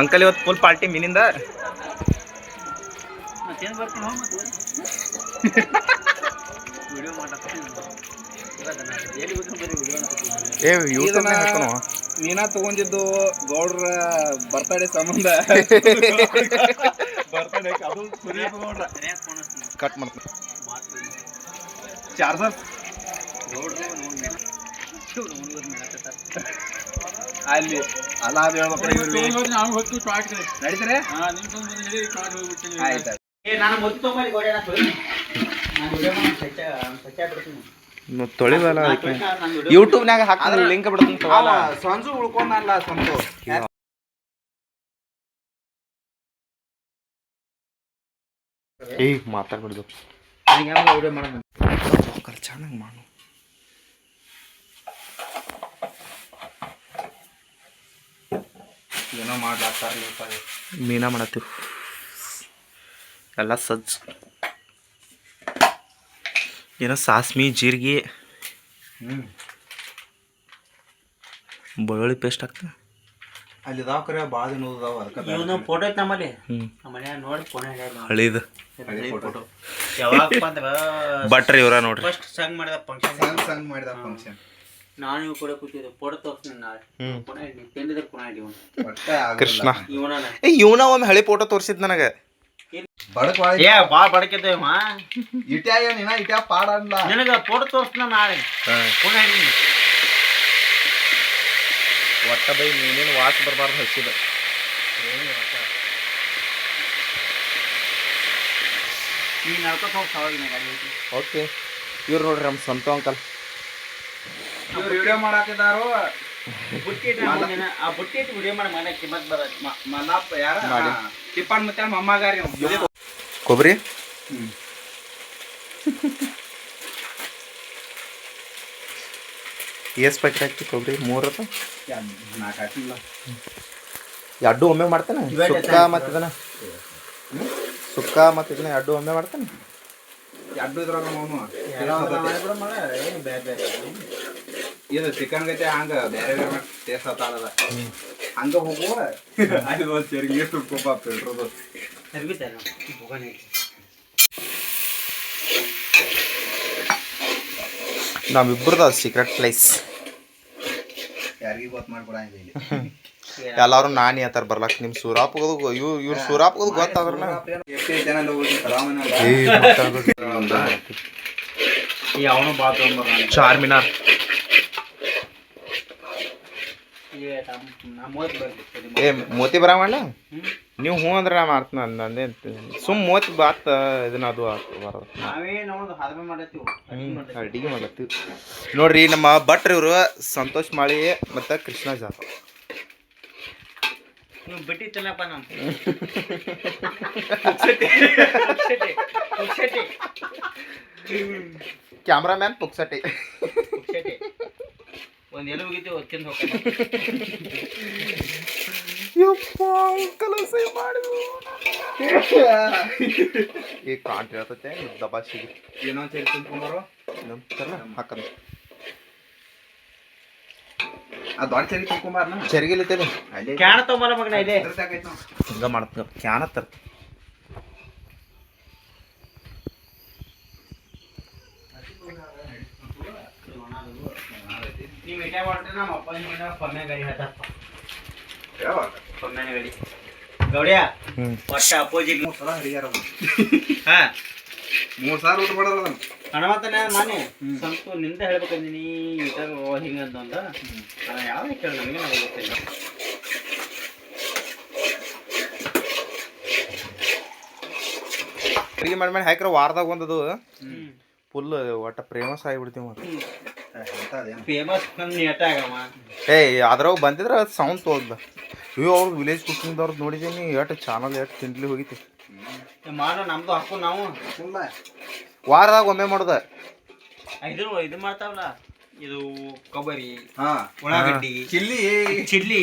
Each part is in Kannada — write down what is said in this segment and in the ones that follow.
ಅಂಕಲ್ ಇವತ್ತು ಫುಲ್ ಪಾರ್ಟಿ ಮೀನಿಂದ? ನೀನ ತಗೊಂಡಿದ್ದು ಗೌಡ್ರ ಬರ್ತಡೇ ಸಂಬಂಧ. ಬರ್ತಡೇ ಅದು ಕಟ್ ಮಾಡ್ತೀನಿ. ಚಾರ್ಜರ್ ಅಲ್ಲಿ ಅಲ್ಲ ಅದು ಹೇಳ್ಬೇಕ್ರೆ ನಡೀತಾರೆ ಆಯ್ತು ತೊಳಿವಲ್ಲ ಅದಕ್ಕೆ? ಯೂಟ್ಯೂಬ್ನಾಗ ಹಾಕಿದ್ರೆ ಲಿಂಕ್ ಬಿಡ್ತೀನಿ ತಗೋಲ್ಲ ಸಂಜು ಉಳ್ಕೊಂಡಲ್ಲ ಸಂತು ಏ ಮಾತಾಡ್ಬಿಡ್ದು. ಚೆನ್ನಾಗಿ ಮಾಡು. ಏನೋ ಮಾಡ್ಲಾಗ್ತಾರ ಮೀನಾ ಮಾಡತ್ತೀವಿ ಎಲ್ಲ ಸಜ್ಜು. ಏನೋ ಸಾಸ್ಮಿ ಜೀರಿಗೆ. ಹ್ಮ್. ಬೆಳ್ಳುಳ್ಳಿ ಪೇಸ್ಟ್ ಹಾಕ್ತೀನಿ ಅಲ್ಲಿ ಇದಾವ ಕರೆ ಭಾಳ ದಿನ ಅದಾವ ಅದಕ್ಕೆ ಇವನು ಫೋಟೋ ಐತೆ ನಮ್ಮಲ್ಲಿ. ಹ್ಞೂ ನಮ್ಮ ಮನ್ಯಾಗ ನೋಡಿ ಫೋನ್ ಹಳಿದು. ಫೋಟೋ ಯಾವಾಗ ಬಂದ್ರ ಬಟ್ರಿ ಇವ್ರ ನೋಡ್ರಿ. ಫಸ್ಟ್ ಸಂಗ್ ಮಾಡಿದ ಫಂಕ್ಷನ್ ಸಂಗ್ ಸಂಗ್ ಮಾಡಿದ ಫಂಕ್ಷನ್ ನಾನು ಕೂಡ ಕೂತಿದ್ದೆ ಫೋಟೋ ತೋರ್ಸ್ನ ನಾಳೆ. ತಿಂದಿದ್ರೆ ಕೃಷ್ಣ. ಇವನ ಏ ಇವನ ಒಮ್ಮೆ ಹಳೆ ಫೋಟೋ ತೋರಿಸಿದ್ ನನಗೆ. ಬಡಕ್ ಏ ಬಡಕಿದ್ದೇವ ಇಟ್ಯಾ ನೀನ ಇಟ್ಯಾ ಪಾಡ ನಿನಗೆ ಫೋಟೋ ತೋರ್ಸ್ನ ನಾಳೆ. ಒಟ್ಟ ಬೈ ಮೀನಿನ ವಾಸ ಬರಬಾರ್ದು ಹಸಿದ ನೀನು ನಡ್ಕೊತ ಹೋಗಿ ಸವಾಗಿನ ಓಕೆ ಇವ್ರು ನೋಡ್ರಿ ನಮ್ಮ ಸ್ವಂತ ಅಂಕಲ್ ಇವ್ರು ವಿಡಿಯೋ ಮಾಡಾಕಿದಾರು ಬುಟ್ಟಿ ಇಟ್ಟು ಆ ಬುಟ್ಟಿ ಇಟ್ಟು ವಿಡಿಯೋ ಮಾಡಿ ಮನೆ ಕಿಮ್ಮತ್ ಬರ ಮ- ಮಲ್ಲಪ್ಪ ಯಾರ? ಮಾಡಿ. ಟಿಪ್ಪನ್ ಮತ್ತೆ ಮೊಮ್ಮಗಾರಿ. ಕೊಬ್ಬರಿ. ಎಸ್ ಪ್ಯಾಕೆಟ್ ಹಾಕಿ ಕೊಬ್ಬರಿ ಮೂರು ನಾಲ್ಕು ಹಾಕಿಲ್ಲ. ಎರಡು ಒಮ್ಮೆ ಮಾಡ್ತಾನೆ? ಸುಕ್ಕ ಮತ್ತು ಇದನ್ನ? ಸುಕ್ಕ ಮತ್ತು ಇದನ್ನ ಎರಡು ಒಮ್ಮೆ ಮಾಡ್ತಾನೆ? ಎರಡು ಇದ್ರಾಗ ಅವನು. ಇದು ಚಿಕನ್ ಗತೆ ಹಂಗ ಬೇರೆ ಬೇರೆ ಟೇಸ್ಟ್ ಆತಾಡದ ಹಂಗ ಹೋಗುವ. ಅಲ್ಲಿ ಒಂದು ಚರಿಗೆ ತುಪ್ಪ ಫಿಲ್ಟ್ರದು ಸರ್ವಿಸ್ ಹೋಗೋಣ ನಮ್ಮಿಬ್ಬರದು ಸೀಕ್ರೆಟ್ ಪ್ಲೇಸ್ ಯಾರಿಗೂ ಗೊತ್ತು ಮಾಡ್ಕೊಡಂಗಿಲ್ಲ ಇಲ್ಲಿ. ಎಲ್ಲಾರು ನಾನಿ ಆತರ ಬರ್ಲಾಕ್. ನಿಮ್ ಸೂರಾಪ್ ಹೋಗೋದು ಇವ್ ಇವ್ರ ಸೂರಾಪ್ ಹೋಗೋದು ಗೊತ್ತಾದ್ರ ಎಷ್ಟು ಜನ ಹೋಗಿ ಕಲಾಮನ ಈ ಅವನು ಭಾಳ ತೊಗೊಂಬರ ಚಾರ್ಮಿನಾರ್ ನಮ್ಮ ಬರ್ಬೇಕು ಏ ಮೋತಿ ಬರ ಮಾಡ್ಲ ನೀವು ಹ್ಞೂ ಅಂದ್ರೆ ನಾ ಮಾಡ್ತೀನಿ ನಂದೇ ಸುಮ್ ಮೋತಿ ಬಾತ್ ಇದನ್ನ ಅದು ಬರೋದು. ಮಾಡತ್ತೀವಿ. ಅಡಿಗೆ ಮಾಡ್ಲತ್ತೀವಿ ನೋಡ್ರಿ ನಮ್ಮ ಭಟ್ರು ಇವರು ಸಂತೋಷ್ ಮಾಳಿ ಮತ್ತು ಕೃಷ್ಣ ಜಾಧವ್. ಕ್ಯಾಮ್ರಾ ಬಿಟ್ಟಿ ತಿನ್ನಪ್ಪ ನಮ್ಮ ಪುಕ್ಸಟಿ ಪುಕ್ಸಟಿ ಕ್ಯಾಮ್ರಾಮ್ಯಾನ್ ಪುಕ್ಸಟಿ ಒಂದು ಎಲ್ಲಿ ಹೋಗಿತ್ತು ತಿಂದು ಹೋಗ್ತೀನಿ ಈ ಕಾಂಟ್ ದಬಾಸಿ ದಬಾಶಿಗೆ ಏನೋ ಚೇರಿ ತುಂಬ್ಕೊಂಬರು ಹಾಕಂದ. ಆ ದೊಡ್ಡ ಚೇರಿ ತುಂಬ್ಕೊಂಬಾರ್ನ ಚರಿಗಿಲಿತ್ತೇನೆ ಅಲ್ಲಿ ಕ್ಯಾಣ ತೊಗೊಂಬರ ಮಗನ ಇದೆ. ಹಿಂಗ ಮಾಡ್ತ ಕ್ಯಾನ ತರ. ನೀವು ಮಾಡ್ರಿ ನಮ್ಮ ಅಪ್ಪ ನಿಮ್ಮ ಪೊಮ್ಮೆ ಗಾಡಿ ಹೇಳ್ತಾರಪ್ಪ ಪೊಮ್ಮೆ ಗಾಡಿ. ಗೌಡ್ಯ ವರ್ಷ ಒಟ್ಟ ಅಪೋಸಿಟ್ ಮೂರ್ ಸಲ ಹರಿಯಾರ ಹಾ. ಮೂರು ಸಾವಿರ ಊಟ ಮಾಡೋದು ಅದನ್ನ ಹಣಮಂತನ ಮಾನೆ ಸ್ವಲ್ಪ ನಿಂದ ಹೇಳ್ಬೇಕಂದಿನಿ ನಾನು ಯಾವ ಕೇಳ ನನಗೆ ನನಗೆ ಗೊತ್ತಿಲ್ಲ. ಅಡುಗೆ ಮಾಡಿ ಮಾಡಿ ಹಾಕಿರೋ ವಾರದಾಗ ಒಂದದು ಹ್ಮ್. ಫುಲ್ ಒಟ್ಟ ಪ್ರೇಮಸ್ ಆಗಿಬಿಡ್ತೀವಿ ಮತ್ತೆ. ಫೇಮಸ್ ಏಯ್ ಅದ್ರಾಗ ಬಂದಿದ್ರ ಸೌಂಡ್ ತೋದ್ಲ. ಅಯ್ಯೋ ಅವ್ರ ವಿಲೇಜ್ ಕುಕಿಂಗ್ದವ್ರದ್ದು ನೋಡಿದೀನಿ ಎಷ್ಟು ಚಾನಲ್ ಎಷ್ಟು ತಿಂಡ್ಲಿ ಹೋಗಿತಿ. ಮಾಡೋ ನಮ್ದು ಹಾಕು ನಾವು. ಸುಮ್ಮನೆ ವಾರದಾಗ ಒಮ್ಮೆ ಮಾಡುದ? ಇದು ಇದು ಮಾಡ್ತಾವಲ್ಲ ಇದು ಕೊಬ್ಬರಿ ಹಾ. ಉಳ್ಳಾಗಡ್ಡಿ ಚಿಲ್ಲಿ. Chilli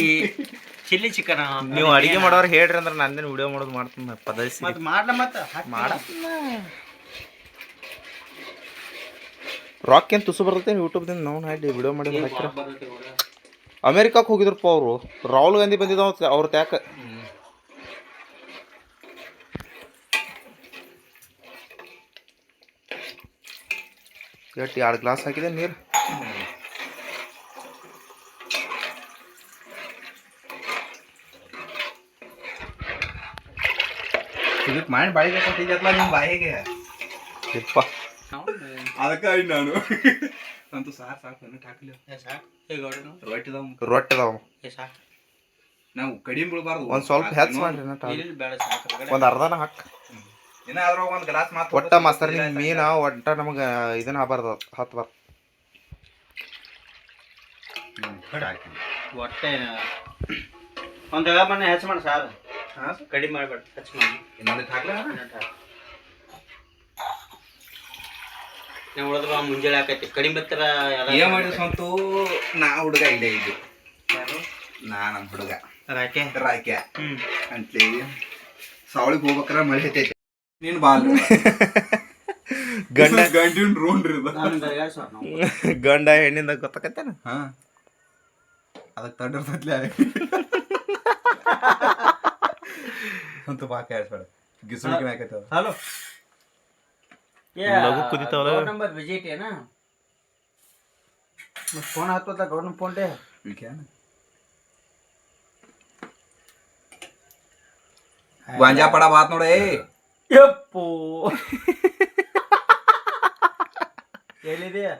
chilli chicken. ನೀವು ಅಡಿಗೆ ಮಾಡೋರು ಹೇಳ್ರಿ ಅಂದ್ರೆ ನಂದೇನು ವಿಡಿಯೋ ಮಾಡೋದು ಮಾಡ್ತೀನಿ ಪದಸಿ ಮತ್ ಮಾಡ್ಲ ಮತ್ತೆ? ಮಾಡ. ರಾಕ್ ಏನು ತುಸು ಬರ್ತೈತೆ ಯೂಟ್ಯೂಬ್ದಿಂದ ನಾವು ಹಾಡಿ ವಿಡಿಯೋ ಮಾಡಿ ಹಾಕಿರ. ಅಮೇರಿಕಕ್ಕೆ ಹೋಗಿದ್ರಪ್ಪ ಅವರು. ರಾಹುಲ್ ಗಾಂಧಿ ಬಂದಿದ್ದ ಅವ್ರ ತ್ಯಾಕ. ಎಷ್ಟು ಎರಡು ಗ್ಲಾಸ್ ಹಾಕಿದೆ ನೀರು? ಮಾಡಿ ಬಾಯಿಗೆ ಕೊಟ್ಟಿದ್ಯಲ್ಲ ನಿಮ್ಮ ಬಾಯಿಗೆ. ಯಪ್ಪ. ಅದಕ್ಕೆ ನಾನು. ಅಂತೂ ಸಾಕು ಸಾಕು ನನಗೆ ಹಾಕಲಿ ರೊಟ್ಟಿ ಇದಾವ ರೊಟ್ಟಿ ಅದಾವ ನಾವು ಕಡಿಮೆ ಬೀಳಬಾರ್ದು. ಒಂದು ಸ್ವಲ್ಪ ಹೆಚ್ಚು ಮಾಡ್ರಿ ಒಂದು ಅರ್ಧನ ಹಾಕ್. ಏನಾದ್ರೂ ಒಂದು ಗ್ಲಾಸ್ ಮಾತು ಒಟ್ಟ ಮಸ್ತರಿ ಮೀನ ಒಟ್ಟ ನಮಗೆ ಇದನ್ನ ಆಗಬಾರ್ದು ಹತ್ಬಾರ್ದು ಹೊಟ್ಟೆ ಒಂದು ಮನೆ ಹೆಚ್ಚು ಮಾಡಿ ಸಾರು ಕಡಿಮೆ ಮಾಡ್ಬೇಡ ಹೆಚ್ಚು ಮಾಡಿ. ಇನ್ನೊಂದಿಟ್ಟು ಹಾಕ್ಲಾ? ನಾವು ಮುಂಜಾನೆ ಹಾಕೈತಿ. ಕಡಿಮೆ ಏನ್ ಸ್ವಂತು? ನಾ ಹುಡುಗ ಇಲ್ಲೇ ಇದ್ದು. ನಾ ನಮ್ಮ ಹುಡುಗ. ರಾಕೆ? ರಾಕೆ. ಹ್ಮ್. ಅಂಟ್ಲಿ ಸಾವಳಿಗೆ ಹೋಗ್ಬೇಕಾರ ಮಳೆ ಹತ್ತೈತಿ. ನೀನು ಬಾಲ್ ಗಂಡ ಗಂಡಿನ ಗಂಡ ಹೆಣ್ಣಿಂದ ಗೊತ್ತಾಕತ್ತೇನ? ಹಾ. ಅದಕ್ಕೆ ತಡ್ಡಿರ್ತೈತ್ಲೆ ಅಂತ ಬಾಕಿ ಆಡ್ಸ್ಬೇಡ ಅದು. ಹಲೋ. ಲಘು ಕುದಿತಾವಲ್ಲ? ನಂಬರ್ ವಿಜಿಟ್ ಏನ? ಫೋನ್ ಹತ್ತದ ಗೌರ್ಮೆಂಟ್ ಫೋನ್ ಡೇ ಗಾಂಜಾ ಪಡ ಬಾತ್ ನೋಡ ಏ ಯಪ್ಪೋ. ಎಲ್ಲಿದೆಯಾ?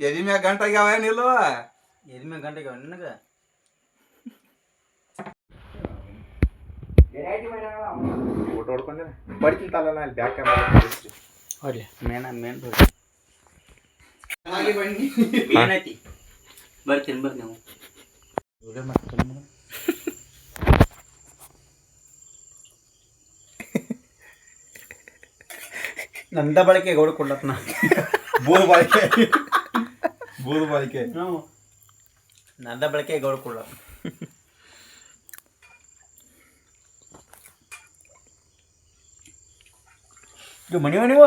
ಎದಿ ಮ್ಯಾಗ ಗಂಟಾಗ್ಯಾವ ಏನಿಲ್ವ ಗಂಟೆ ಗಂಟೆಗೆ ನಿನಗ? ಫೋಟೋ ಹೊಡ್ಕೊಂಡೆ. ಬಡಿತಿಂತಲ್ಲ ನಾ ಅಲ್ಲಿ ಬ್ಯಾಕ್ ಹೊಡಿ ಮೇನ ಮೇನ್ ಹಾಗೆ ಬನ್ನಿ. ಏನೈತಿ? ಬರ್ತೀನಿ ಬರ್ರಿ ನೀವು ನಂದ ಬಳಕೆ ಗೌಡ ಕೊಡ್ಲತ್ನ. ಬೋದ್ ಬಾಳಿಕೆ. ಬೋದ್ ಬಾಳಿಕೆ. ನಾವು ನಂದ ಬಳಕೆ ಗೌಡ ಕೊಡ್ಲ ಇದು ಮನಿ ಮನಿವ